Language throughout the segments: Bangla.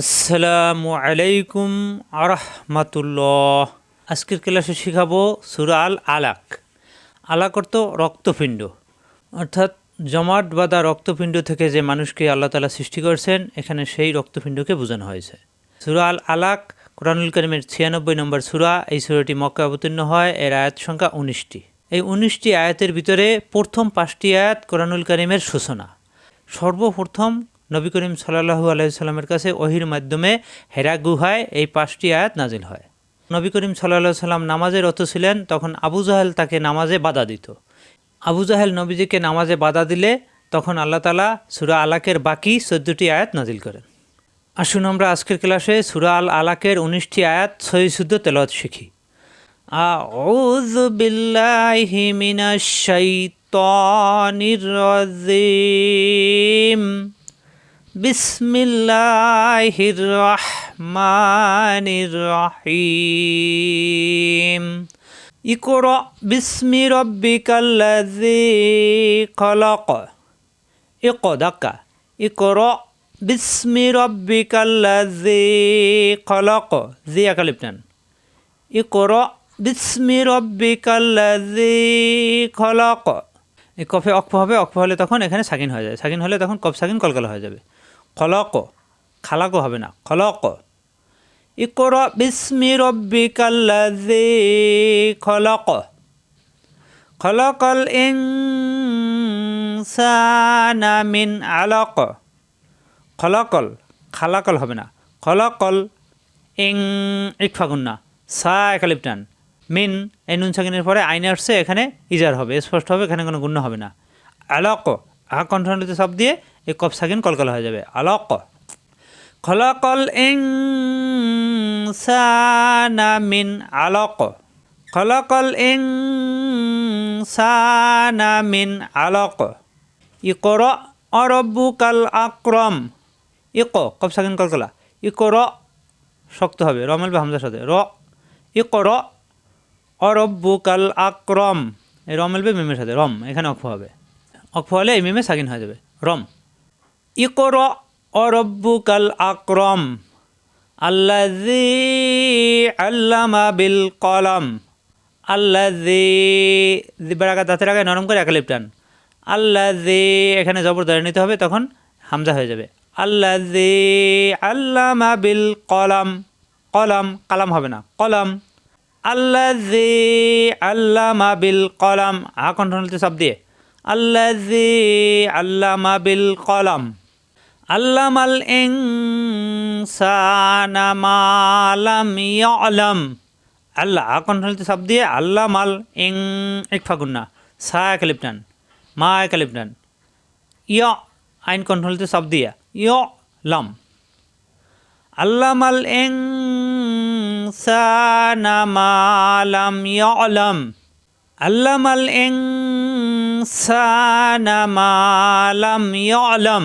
আসসালামু আলাইকুম আরহামাতুল্লাহ। আজকের ক্লাসে শিখাবো সুরা আল আলাক। আলাক অর্থ রক্তপিণ্ড। অর্থাৎ জমাট বাঁধা রক্তপিণ্ড থেকে যে মানুষকে আল্লাহ তালা সৃষ্টি করেছেন, এখানে সেই রক্তপিণ্ডকে বোঝানো হয়েছে। সুরা আল আলাক, কোরআনুল করিমের ছিয়ানব্বই নম্বর সুরা, এই সুরাটি মক্কা অবতীর্ণ হয়, এর আয়াত সংখ্যা উনিশটি। এই উনিশটি আয়াতের ভিতরে প্রথম পাঁচটি আয়াত কোরআনুল করিমের সূচনা। সর্বপ্রথম নবী করিম সাল্লাহু আলাইসাল্লামের কাছে ওহির মাধ্যমে হেরা গুহায় এই পাঁচটি আয়াত নাজিল হয় নবী করিম সাল্লাহ সাল্লাম নামাজে রত ছিলেন তখন আবু জাহেল তাকে নামাজে বাধা দিত আবু জাহেল নবীজিকে নামাজে বাধা দিলে তখন আল্লাহ তালা সুরা আলাকের বাকি চোদ্দটি আয়াত নাজিল করেন আসুন আমরা আজকের ক্লাসে সুরা আল আলাকের উনিশটি আয়াত সহি শুদ্ধ তেলত শিখি أعوذ بالله من الشيطان الرجيم বিসমিল্লাহির রহমানির রহিম ইকরা বিসমি রব্বিকাল্লাযী খলক। ইকদাকা। ইকরা বিসমি রব্বিকাল্লাযী খলক। জিয়া কালিপ্টান ইকরা বিসমি রব্বিকাল্লাযী খলক। কফে অক্ষ হবে অক্ষ হলে তখন এখানে সাকিন হয়ে যায়। সাকিন হলে তখন কফ সাকিন কলকালা হয়ে যাবে। খলক খালাকও হবে না, খলক। ইকরা বিস্মি রব্বিকাল্লাযী খলাক। খলাকাল ইনসানা মিন আলাক। খলাকল, খালাকল হবে না, খলকল ইং ইকফাগুন না, সা একালিপটান। মিন, এই নুন সাকিনের পরে আইনে আসছে, এখানে ইজার হবে, স্পষ্ট হবে, এখানে কোনো গুণ্য হবে না। আলক আহ কণ্ঠনিত সব দিয়ে এই কফ সাকিন কলকল হয়ে যাবে। আলক। খলকল ইং মিন আলক। খলকল ইং সানা মিন আলক। ইকর অরব্বুকাল আক্রম। ইক কপ সাকিন কলকলা। ইকর শক্ত হবে রমেল বা সাথে। র। ইকর অরব্বুকাল আক্রম। এই রম মিলবে মিমের সাথে। রম, এখানে অক্ষ হবে। অক্ষ হলে এই মিমে সাকিন হয়ে যাবে। রম। ইকর অরব্বুকাল আক্রম আল্লাজি আল্লামা বিল কলম আল্লাজি বেড়াকা দাঁতের আগে নরম করে একালিপ টান। আল্লাজি এখানে জবর দাঁড়িয়ে নিতে হবে, তখন হামজা হয়ে যাবে। আল্লাজি আল্লামা বিল কলম কলম কালাম হবে না, কলম। আল্লাজি আল্লামা বিল কলম, আ কণ্ঠনলিতে সব দিয়ে। আল্লাজি আল্লামা বিল কলম। আল্লামাল ইং সানামালাম ইয়লম। আল্লাহ, আ কণ্ঠনলিতে সব দিয়ে আল্লামাল ইং এক ফাগুন্না সা একালিপটান মা একালিপটান ইয় আইন কণ্ঠনলিতে সব দিয়া ইয় লম। আল্লামাল ইনসানা মা লাম ইয়ালাম। আল্লামাল ইনসানা মা লাম ইয়ালাম।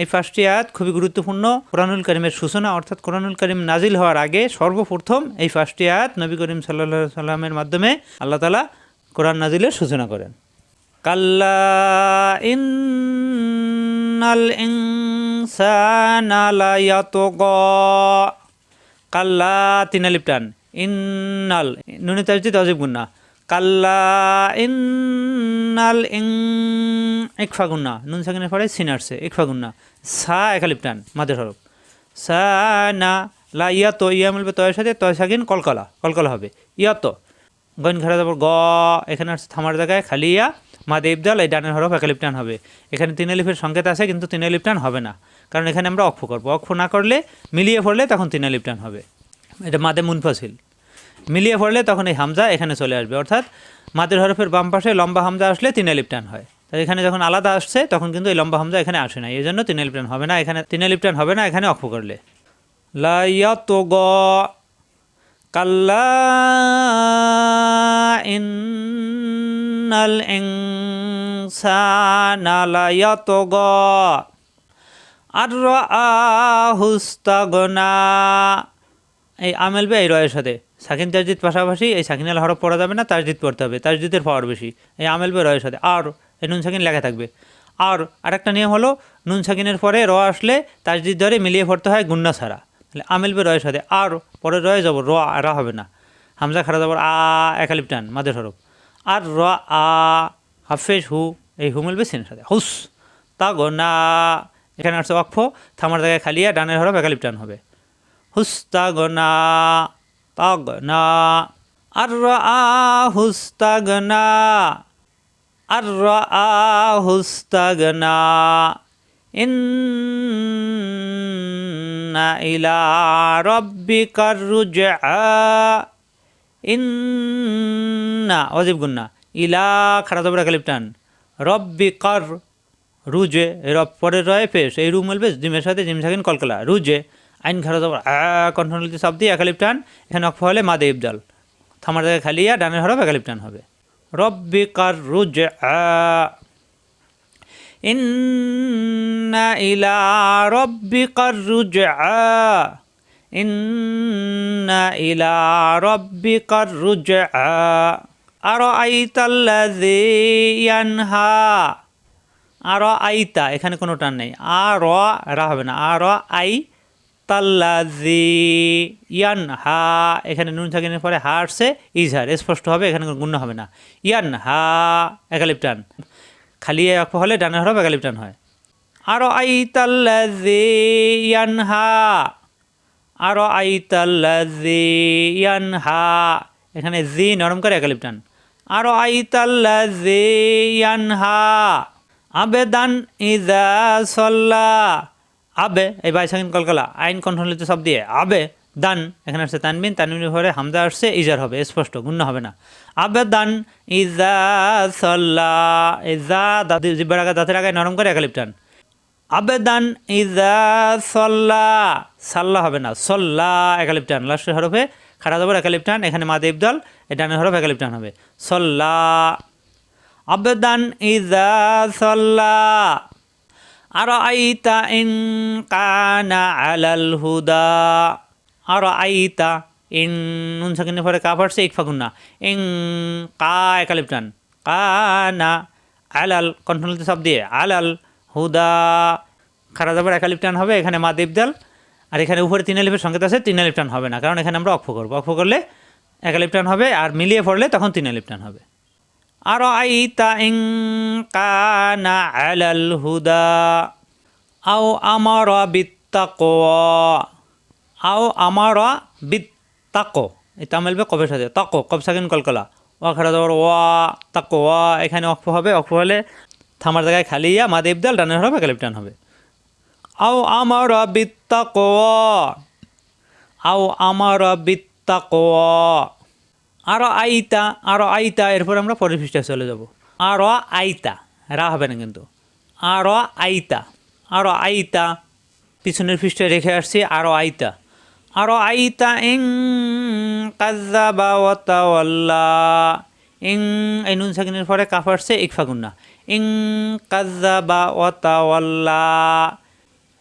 এই ফার্স্টটি আয়াত খুবই গুরুত্বপূর্ণ। কোরআনুল করিমের সূচনা অর্থাৎ কোরআনুল করিম নাজিল হওয়ার আগে সর্বপ্রথম এই ফার্স্টটি আয়াত নবী করিম সাল্লা সাল্লামের মাধ্যমে আল্লাহ তালা কোরআন নাজিলের সূচনা করেন। কাল্লা ইন্নাল ইনসানা লা ইয়াতগা। কাল্লা তিনালিপটান ইন্নাল, নুনি তাজিদ অজিব গুন্না কাল্লা ইন্নাল ইং ইকফা গুন্না নুন সাকিনের পরে সিনারসে ইকফা গুন্না সা একালিপটান মাদের হরফ। সা না, লা ইয়াত ইয়া মিলবে তয়ের সাথে, তয় সাকিন কলকলা কলকলা হবে। ইয়াত গইন ঘরে তারপর গ, এখানে থামার জায়গায়, খালি ইয়া, মাদে ইবদাল, এই ডানের হরফ একালিপটান হবে। এখানে তিন সংকেত আছে, কিন্তু তিন আলিপটান হবে না। কারণ এখানে আমরা অক্ষ করব। অক্ষ না করলে, মিলিয়ে পড়লে তখন তিন হবে। এটা মাদে মুনফাসিল। মিলিয়ে পড়লে তখন এই হামজা এখানে চলে আসবে। অর্থাৎ মাদের হরফের বাম পাশে লম্বা হামজা আসলে তিন লিপটান হয়। তাই এখানে যখন আলাদা আসছে, তখন কিন্তু এই লম্বা হামজা এখানে আসে না। এই জন্য তিন লিপটান হবে না, এখানে তিন লিপটান হবে না, এখানে অক্ষ করলে। লাইয়াত গ কাল্লা ইন্নাল লায়াতগা আর হুস্তাগনা এই আমেল বে, এই রয়ের সাথে। সাকিন তাজদিদ পাশাপাশি এই সাকিনাল হরফ পড়া যাবে না, তাজদিদ পড়তে হবে। তাজদিদের পাওয়ার বেশি। এই আমেল বে, রয়ের সাথে। আর, এই নুন সাকিন লেখা থাকবে। আর, আরেকটা নিয়ম হলো, নুন সাকিনের পরে র আসলে তাজদিদ ধরে মিলিয়ে পড়তে হয় গুন্না ছাড়া। তাহলে আমেল বে, রয়ের সাথে। আর, পরে রয়ে যাব, র আরা হবে না। হামজা খারা যাবার, আ, একালিপ টান, মাদের হরফ। আর, র, আ, হাফেজ, হু, এই হু মিলবে সিনের সাথে। হুস তা গো না, এখানে আসছে অক্ষ থামার জায়গায় খালিয়া ডানের হরফ একালিপ টান হবে। হুস্তাগনা তাগনা আর হুস্তাগনা আর হুস্তাগনা। ইন্না ইলা রব্বিকার রুজআ। ইন্না, অজিব গুন্না ইলা খারা দবরা টান রব্বিকার রুজে রব পরে রয়ে পেশ, এই রু মিলবে জিমের সাথে জিম থাকেন কলকলা। রুজে আইন খারা দবর কন্ট্রোলিতে সব দিয়ে একালিপ টান এখানে অক্ষ হলে মাদে ইবদাল থামার জায়গায় খালিয়া ডানের হরফ একালিপ টান হবে। রব্বিকার রুজ ইন্না ইলা রব্বিকার রুজ ইন্না ইলা রব্বিকার রুজ আর আইতাল্লাযী ইয়ানহা। আর আইতা এখানে কোনো টান নেই। আর রা হবে না। আর আই তাল্লাজি ইয়ান হা এখানে নুন থাকিনের পরে হা আসছে ইজহার স্পষ্ট হবে, এখানে কোনো গুণ্য হবে না। ইয়ান হা একালিপ টান। খালি এক হলে ডানের হরফ একালিপ টান হয়। আরও আই তাল্লাজি ইয়ান হা আরও আই তাল্লাজি ইয়ান হা এখানে জি নরম করে একালিপ টান। আরও আই তাল্লাজি ইয়ান হা আবেদান ইজা সল্লা আবে, এই বাই সাকিন কলকালা, আইন কন্ট্রোলিতে সব দিয়ে আবে, দান, এখানে আসছে তানবিন তানবিনের পরে হামজা আসছে, ইজার হবে, স্পষ্ট গুণ্য হবে না। আবে, দান, ইজা সল্লা, ইজা জিব্বার আগে, দাঁতের আগে নরম করে একালিপ টান। আবেদান ইজা সল্লা, সাল্লা হবে না, সল্লা একালিপ টান। লাস্টের হরফে খাড়া যাবার একালিপ টান, এখানে মাদে ইবদাল ডানের হরফ একালিপ টান হবে। সল্লা। আবেদান ইজা সল্লা আর ইন কানা আলাল হুদা। আর আইতা ইন, নুন সাকিনের পরে কা পারছে ইকফা গুন্না ইং কা একালিপটান কানা আলাল কন্ট্রোলতে সব দিয়ে, আলাল হুদা। খারা যাবার একালিপটান হবে, এখানে মা দেবদাল। আর এখানে উপরে তিন আলিফের সংকেত আছে, তিন আলিপটান হবে না, কারণ এখানে আমরা অক্ষ করব। অক্ষ করলে একালিপটান হবে, আর মিলিয়ে পড়লে তখন তিন আলিপটান হবে। أرأيت إن كان على الهدى أو أمر بالتقوى أو أمر بالتقوى এটা মেলবে কবের সাথে তাকো কব সাকিন কলকলা ওয়া খারা দেওয়ার ওয়া তাকো ওয়া এখানে অক্ষ হবে অক্ষ হলে থামার জায়গায় খালি ইয়া মা দেবদাল ডানের হবে কালিপটান হবে আও আমার বিত্তাকো আও আমার বিত্তাকো আরও আইতা আরও আইতা এরপর আমরা পরের পৃষ্ঠায় চলে যাব। আরও আইতা রা হবে না কিন্তু। আরও আইতা আরও আইতা পিছনের পৃষ্ঠায় রেখে আসছি আরও আইতা আরও আইতা ইং কাজাবা ওয়াতাওয়াল্লা ইং, এই নুন সাকিনের পরে কাফ আসছে ইকফা গুন্না ইং কাজাবা ওয়াতাওয়াল্লা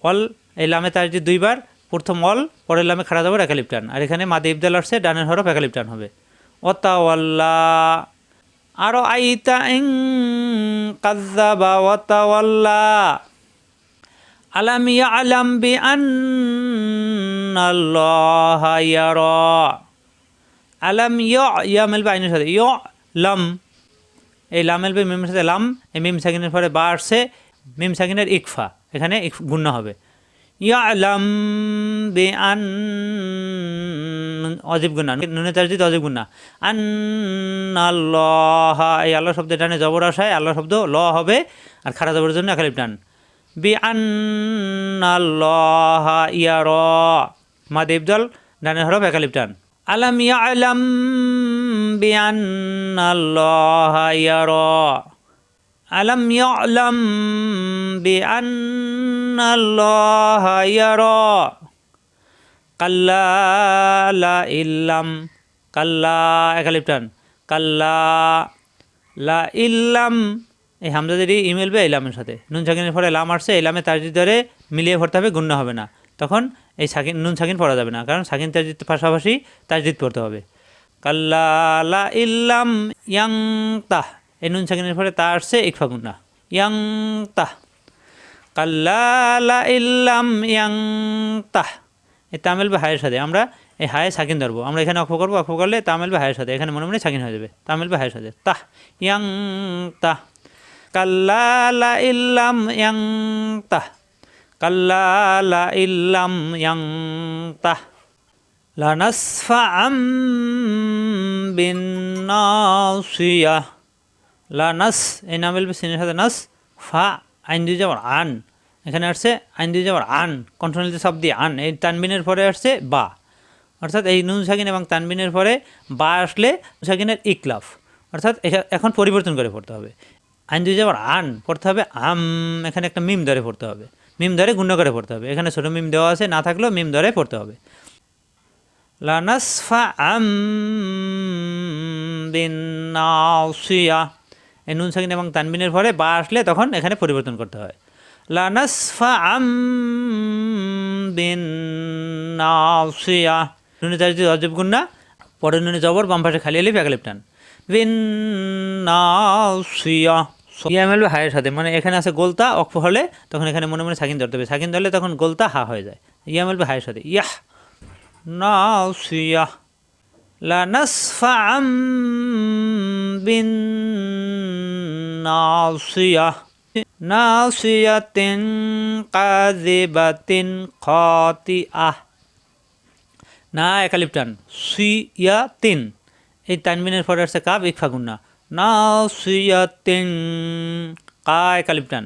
অল এই লামে তার যে দুইবার, প্রথম অল পরের লামে খাড়া যাবার একালিপটান আর এখানে মাদে ইবদাল আসছে, ডানের হরফ একালিপটান হবে। ওতাওয়াল্লা আরও আইতা ইং কাজ্জাবা ওয়াতাওয়াল্লা। আলাম ইয়ালাম বি আন্নাল্লাহা ইয়ারা। আলাম ইয়া ইয়া মেলবে সাথে। ইয় লাম। এই লাম মেলবে মিমের সাথে লাম, এই মিম সাকিনের পরে বা আসছে, মিম সাকিনের ইকফা। এখানে গুণ্য হবে। ইয়ালাম বে আন অজীব গুণা। নুনে তারজিদ অজীব গুণা। আন আল্লাহ এই আল্লাহ শব্দের টানে জবর আসায়, আল্লাহ শব্দ ল হবে আর খারা জবরের জন্য একালিপ টান। বি আন আল্লাহ ইয়ার। মা দেবদল ডানের হরফ একালিপ টান। আলাম ইয়ালাম বি আন আল্লাহ ইয়ার। আলম আন আল্লাহ ইয়ার। কাল্লা লা ইল্লাম। কাল্লা একালিপটান কাল্লা লা ইল্লাম। এই হামজাদেরই ই মিলবে এই লামের সাথে, নুন সাকিনের পরে লাম আসছে এই লামে তাজিদ ধরে মিলিয়ে পড়তে হবে গুণ্য হবে না। তখন এই সাকিন, নুন সাকিন পড়া যাবে না, কারণ সাকিন তাজিদ পাশাপাশি তাজিদ পড়তে হবে। কাল্লা লা ইল্লাম ইয়াং তাহ এই নুন সাকিনের পরে তা আসছে ইকফা গুন্না ইয়াং তাহ। কাল্লা ইল্লাম ইয়াং তাহ। এই তামিল বা হায়ের সাথে আমরা এই হায়ে সাকিন ধরবো। আমরা এখানে অক্ষ করব, অক্ষ করলে তামিল বা হায়ের সাথে। এখানে মনে মনে সাকিন হয়ে যাবে। তামিল বা হায়ের সাথে। তাহ। ইয়াং তাহ। কাল্লা ইল্লাম ইয়াং তাহ। কাল্লা ইল্লাম ইয়াং তাহ। লানাসফাআম বিন্নাসিয়া লানাস এই নাম বলবে সিনের সাথে নাস, ফা, আইন দিয়ে যাওয়ার আন। এখানে আসছে আইন দিয়ে যাওয়ার আন কন্ট্রোনালিতে সব দিয়ে আন, এই তানবিনের পরে আসছে বা। অর্থাৎ এই নুন সাকিন এবং তানবিনের পরে বা আসলে সাকিনের ইকলাফ। অর্থাৎ এখা- এখন পরিবর্তন করে পড়তে হবে। আইন দিয়ে যাওয়ার আন, পড়তে হবে আম, এখানে একটা মিম ধরে পড়তে হবে। মিম ধরে গুণ্য করে পড়তে হবে। এখানে ছোটো মিম দেওয়া আছে, না থাকলেও মিম ধরে পড়তে হবে। লানাসফাআম বিন্নাসিয়া এই নুন, সাকিন এবং তানবিনের পরে বা আসলে তখন এখানে পরিবর্তন করতে হয়। লানাসফা আম বিন নুনে চারিটি অজব গুন্না পরে নুনে জবর, বাম পাশে খালি এলিফ একালিপ টান। বিন মেলবে হায়ের সাথে মানে এখানে আছে গোলতা অক্ষ হলে তখন এখানে মনে মনে সাকিন ধরতে হবে। সাকিন ধরলে তখন গোলতা হা হয়ে যায়। ইয়া মেলবে হায়ের সাথে, ইয়াহ নাসিয়া। লানাসফা আম বিন ناصية كاذبة خاطئة না একালিপটান সুইয়া তিন এই তানবিনের পরে আসছে কাব ইকফা গুন্না না সুইয়া তিন কা একালিপটান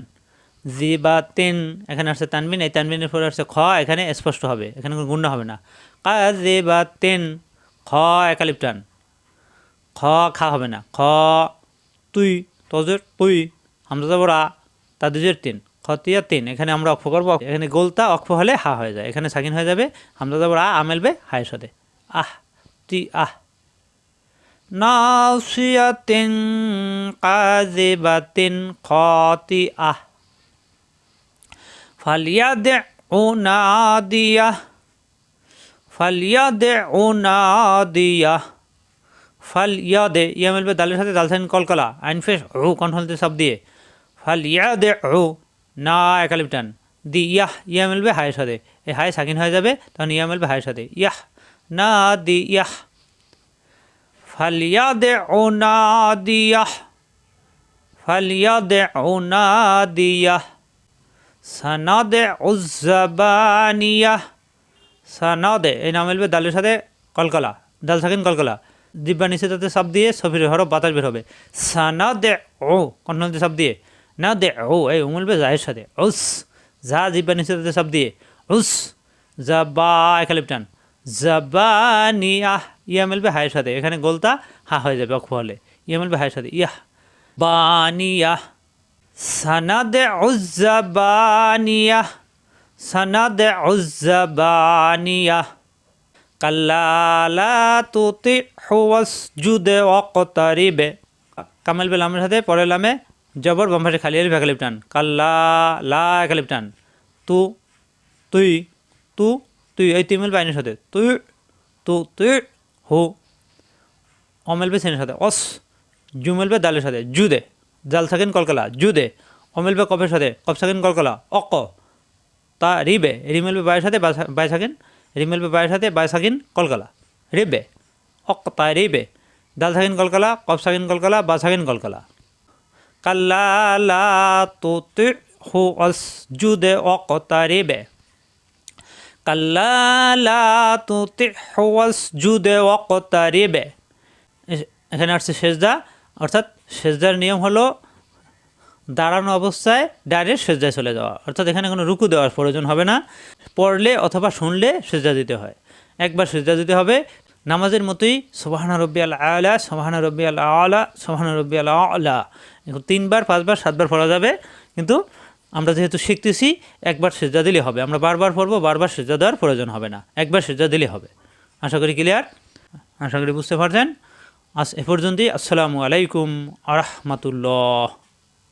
জিবা তিন এখানে আসছে তানবিন এই তানবিনের পরে আসছে খ এখানে স্পষ্ট হবে এখানে কোনো গুণ্য হবে না কা জিবা তিন খ একালিপটান খ খা হবে না খ তুই তজের, তুই হামজা বরা তাদের তিন, খতিয়া তিন, এখানে আমরা অক্ষ করব, এখানে গোলতা, অক্ষ হলে হা হয়ে যায়, এখানে সাকিন হয়ে যাবে হামজা আ আমেলবে হায়ের সাথে। আহ, তি, আহ। নাসিয়াতিন, কাযিবাতিন খাতিআহ ফালিয়াদউ নাদিয়াহ ফালিয়াদউ নাদিয়াহ ফাল ইয়া ইয়াদে ইয়া মিলবে দালের সাথে, দাল সাইন কলকলা, আইন ফেস ও কন্ট্রোলতে সব দিয়ে। ফাল ইয়াদে ও না, একালিপটান। দি, ইয়াহ, ইয়া মিলবে হায়ের সাথে। এই হায় সাকিন হয়ে যাবে, তখন ইয়া মিলবে হায়ের সাথে। ইয়াহ, না, দি, ইয়াহ। ফাল ইয়াদে ও না দিয়াহ ফাল ইয়াদে ও না দিয়াহ সানাদে উজ্জাবানিয়াহ সানাদে এই নাম মিলবে দালের সাথে কলকলা, দাল সাকিন কলকলা। দিব্যা নিচে তাতে সব দিয়ে সফির হরফ বাতাস বের হবে। সানা দে ও কন্ট্রোল সব দিয়ে। না দে ও এই ও মিলবে জাহের সাথে। উস, যা নিচে তাতে সব দিয়ে। উস, জাবা একালিপটান জাবানিয়াহ ইয়া মিলবে হায়ের সাথে। এখানে গোলতা হা হয়ে যাবে, অক্ষ হলে। ইয়া মিলবে হায়ের সাথে। ইয়াহ বানিয়াহ সানাদে উজ্জাবানিয়াহ সানাদে উজ্জাবানিয়াহ কাল্লা তুতি হুয়াসজুদে ওয়াকতারিবে। কামাল বেল আমের সাথে পরের লামে জবর বম্বাসে খালি আলিফ একালিপ টান। কাল্লা লা একালিপ টান। তু, তুই তু, তুই, এই তুই মিলবে আইনের সাথে। তুই তু, তুই, হু। অমেলবে সেনের সাথে। অস জু মিলবে দালের সাথে। জু দে জাল সাকিন কলকলা। জু দে অমেলবে কফের সাথে। কফ সাকিন কলকলা। অক, তা রিবে রিমেলবে বায়ের সাথে বাই- সাকিন রিমেলবে বায়ের সাথে বাই সাকিন কলকলা। রিবে। অক তা রিবে। দাল সাকিন কলকলা, কফ সাকিন কলকালা, বা সাকিন কলকলা। কাল্লা তুতি হু অস জুদে অক তা রিবে। কাল্লা লা তুতি হু অস জুদে অক তা রিবে। এখানে আসছে সেজদা। অর্থাৎ সেজদার নিয়ম হলো দাঁড়ানো অবস্থায় ডাইরেক্ট সেজদায় চলে যাওয়া। অর্থাৎ এখানে কোনো রুকু দেওয়ার প্রয়োজন হবে না। পড়লে অথবা শুনলে সেজদা দিতে হয়। একবার সেজদা দিতে হবে। নামাজের মতোই সোবাহানা রব্বি আল আলা, সোবাহানা রব্বি আল আলা, সোবাহানা রব্বি আল আলা। তিনবার, পাঁচবার, সাতবার পড়া যাবে। কিন্তু আমরা যেহেতু শিখতেছি, একবার সেজদা দিলে হবে। আমরা বারবার পড়ব, বারবার সেজদা দেওয়ার প্রয়োজন হবে না। একবার সেজদা দিলে হবে। আশা করি ক্লিয়ার আশা করি বুঝতে পারছেন? আজ এ পর্যন্তই। আসসালামু আলাইকুম আরহামতুল্লাহ